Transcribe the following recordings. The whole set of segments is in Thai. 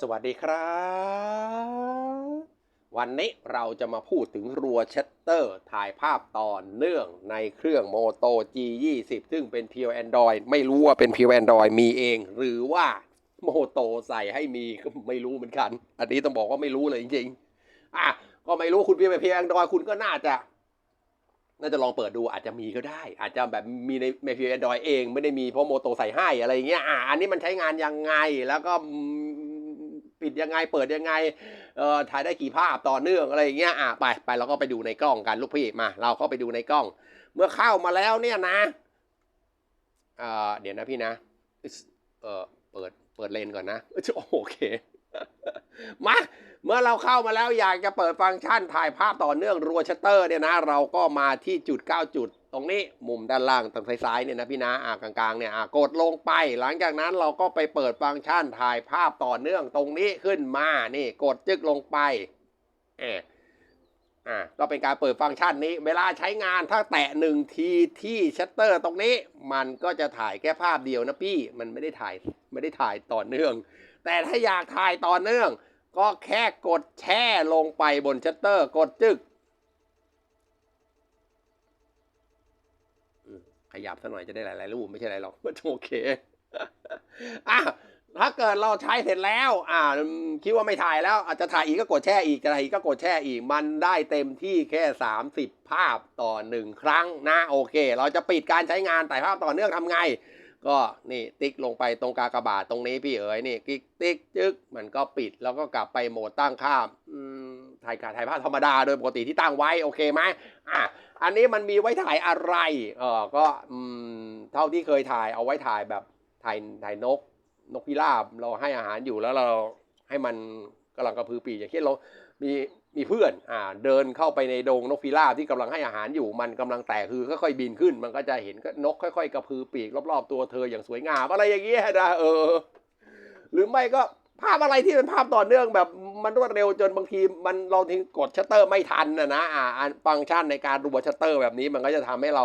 สวัสดีครับ วันนี้เราจะมาพูดถึงรัวเชตเตอร์ถ่ายภาพต่อเนื่องในเครื่อง Moto G20 ซึ่งเป็น Pure Android ไม่รู้ว่าเป็น Pure Android มีเอง หรือว่า Moto ใส่ให้มีก็ไม่รู้เหมือนกัน อันนี้ต้องบอกว่าไม่รู้เลยจริงๆอะก็ไม่รู้คุณเพียง Pure Android คุณก็น่าจะน่าจะลองเปิดดูอาจจะมีก็ได้ อาจจะแบบมีในใน Pure Android เอง ไม่ได้มีเพราะโมโตใส่ให้อะไรเงี้ยอะอันนี้มันใช้งานยังไงแล้วก็ ปิดยังไงเปิดยังไงเอ่อถ่ายได้กี่ภาพต่อเนื่องอะไรอย่างเงี้ยอะไปไปเราก็ไปดูในกล้องกันลูกพี่มาเราก็ไปดูในกล้อง เมื่อเข้ามาแล้วเนี่ยนะเอ่อเดี๋ยวนะพี่นะเออเปิดเปิดเลนก่อนนะโอเคมาเมื่อเราเข้ามาแล้วอยากจะเปิดฟังก์ชันถ่ายภาพต่อเนื่องรัวชัตเตอร์เนี่ยนะ เราก็มาที่จุด 9 จุด ตรงนี้มุมด้านล่างทางซ้ายๆเนี่ยนะพี่นะอ่ากลางๆเนี่ยอ่ากดลงไป หลังจากนั้นเราก็ไปเปิดฟังก์ชันถ่ายภาพต่อเนื่องตรงนี้ขึ้นมานี่กดจึกลงไปเอออ่าก็เป็นการเปิดฟังก์ชันนี้ เวลาใช้งานถ้าแตะหนึ่งทีที่ชัตเตอร์ตรงนี้ มันก็จะถ่ายแค่ภาพเดียวนะพี่มันไม่ได้ถ่ายไม่ได้ถ่ายต่อเนื่อง แต่ถ้าอยากถ่ายต่อเนื่อง ก็แค่กดแช่ลงไปบนชัตเตอร์ กดจึก ขยับซะหน่อยจะได้หลายๆรูปไม่ใช่อะไรหรอกโอเคอะถ้าเกิดเราใช้เสร็จแล้ว อ่า คิดว่าไม่ถ่ายแล้ว อาจจะถ่ายอีกก็กดแช่อีกจะถ่ายอีกก็กดแช่อีก มันได้เต็มที่แค่ 30 ภาพต่อหนึ่งครั้งนะโอเค เราจะปิดการใช้งานถ่ายภาพต่อเนื่องทำไง ก็นี่ติ๊กลงไปตรงกากบาทตรงนี้พี่เอ๋ยนี่ ติ๊กติ๊กจึ๊กมันก็ปิดแล้วก็กลับไปโหมดตั้งค่าอืม ถ่ายการถ่ายภาพธรรมดาโดยปกติที่ตั้งไว้โอเคไหมอะอันนี้มันมีไว้ถ่ายอะไรเออก็อืมเท่าที่เคยถ่ายเอาไว้ถ่ายแบบถ่ายถ่ายนกนกพิราบเราให้อาหารอยู่แล้วเราให้มันกำลังกระพือปีกอย่างเช่นเรา มีมีเพื่อนอ่าเดินเข้าไปในดงนกพิราบที่กำลังให้อาหารอยู่ มันกำลังแตกคือค่อยๆบินขึ้น มันก็จะเห็นก็นกค่อย ๆ กระพือปีกรอบๆตัวเธออย่างสวยงามอะไรอย่างเงี้ยนะเออ หรือไม่ก็ภาพอะไรที่เป็นภาพต่อเนื่องแบบ มันรวดเร็วจนบางทีมันเราทิ้งกดชัตเตอร์ไม่ทันนะนะอ่าฟังก์ชันในการรัวชัตเตอร์แบบนี้มันก็จะทำให้เรา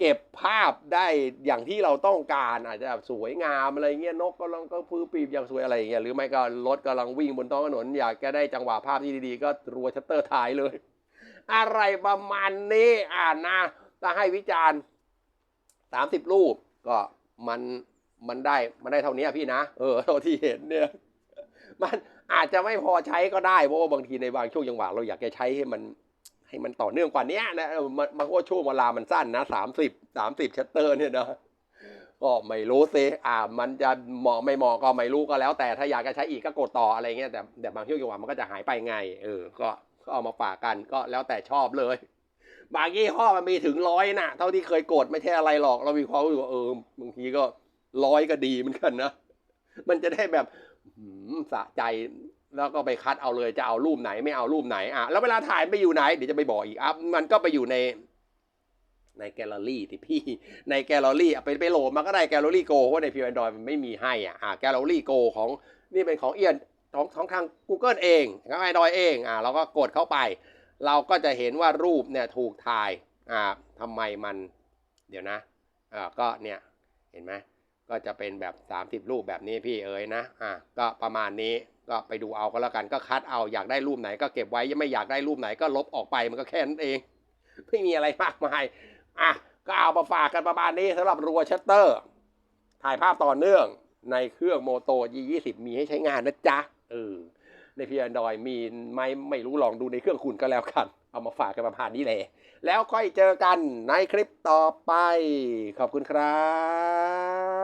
เก็บภาพได้อย่างที่เราต้องการอาจจะแบบสวยงามอะไรเงี้ยนกกำลังก็พือปีบอย่างสวยอะไรเงี้ยหรือไม่ก็รถกำลังวิ่งบนท้องถนนอยากจะได้จังหวะภาพที่ดีๆ ก็รัวชัตเตอร์ถ่ายเลย อะไรประมาณนี้อ่านนะถ้าให้วิจารณ์สามสิบรูปก็มันมันได้มันได้เท่านี้พี่นะ เออเท่าที่เห็นเนี่ย มัน อาจจะไม่พอใช้ก็ได้เพราะว่าบางทีในบางช่วงจังหวะเราอยากจะใช้ให้มันให้มันต่อเนื่องกว่านี้นะมันมันก็ช่วงเวลามันสั้นนะสามสิบสามสิบชัตเตอร์เนี่ยนะก็ไม่รู้สิอ่า มันจะเหมาะไม่เหมาะก็ไม่รู้ก็แล้ว แต่ถ้าอยากจะใช้อีกก็กดต่ออะไรเงี้ยแต่แต่บางช่วงจังหวะมันก็จะหายไปไง เออ ก็ก็เอามาฝากกันก็แล้วแต่ชอบเลย บางยี่ห้อมันมีถึงร้อยนะเท่าที่เคยกดไม่ใช่อะไรหรอกเรามีความรู้สึกว่าเออบางทีก็ร้อยก็ดีเหมือนกันนะมันจะได้แบบ สะใจแล้วก็ไปคัดเอาเลยจะเอารูปไหนไม่เอารูปไหนอะแล้วเวลาถ่ายไปอยู่ไหนเดี๋ยวจะไปบอกอีกอะมันก็ไปอยู่ในในแกลเลอรี่ที่พี่ในแกลเลอรี่ไปไปโหลดมาก็ได้แกลเลอรี่โกเพราะในพิวแอนดรอยมันไม่มีให้อะแกลเลอรี่โกของนี่เป็นของเอียนของของทาง Google เองของ Android เองอะเราก็กดเข้าไป เราก็จะเห็นว่ารูปเนี่ยถูกถ่ายอ่าทำไมมัน เดี๋ยวนะอ่าก็เนี่ยเห็นไหม ก็จะเป็นแบบ 30 รูปแบบนี้พี่เอ๋ยนะ อะ ก็ประมาณนี้ ก็ไปดูเอาก็แล้วกัน ก็คัดเอา อยากได้รูปไหนก็เก็บไว้ ยังไม่อยากได้รูปไหนก็ลบออกไป มันก็แค่นั้นเอง ไม่มีอะไรมากมาย อะ ก็เอามาฝากกันประมาณนี้สำหรับรัวชัตเตอร์ ถ่ายภาพต่อเนื่องในเครื่องโมโต G20 มีให้ใช้งานนะจ๊ะ เออ ในพีแอนดรอยมีไหมไม่รู้ลองดูในเครื่องคุณก็แล้วกัน เอามาฝากกันประมาณนี้แหละ แล้วค่อยเจอกันในคลิปต่อไป ขอบคุณครับ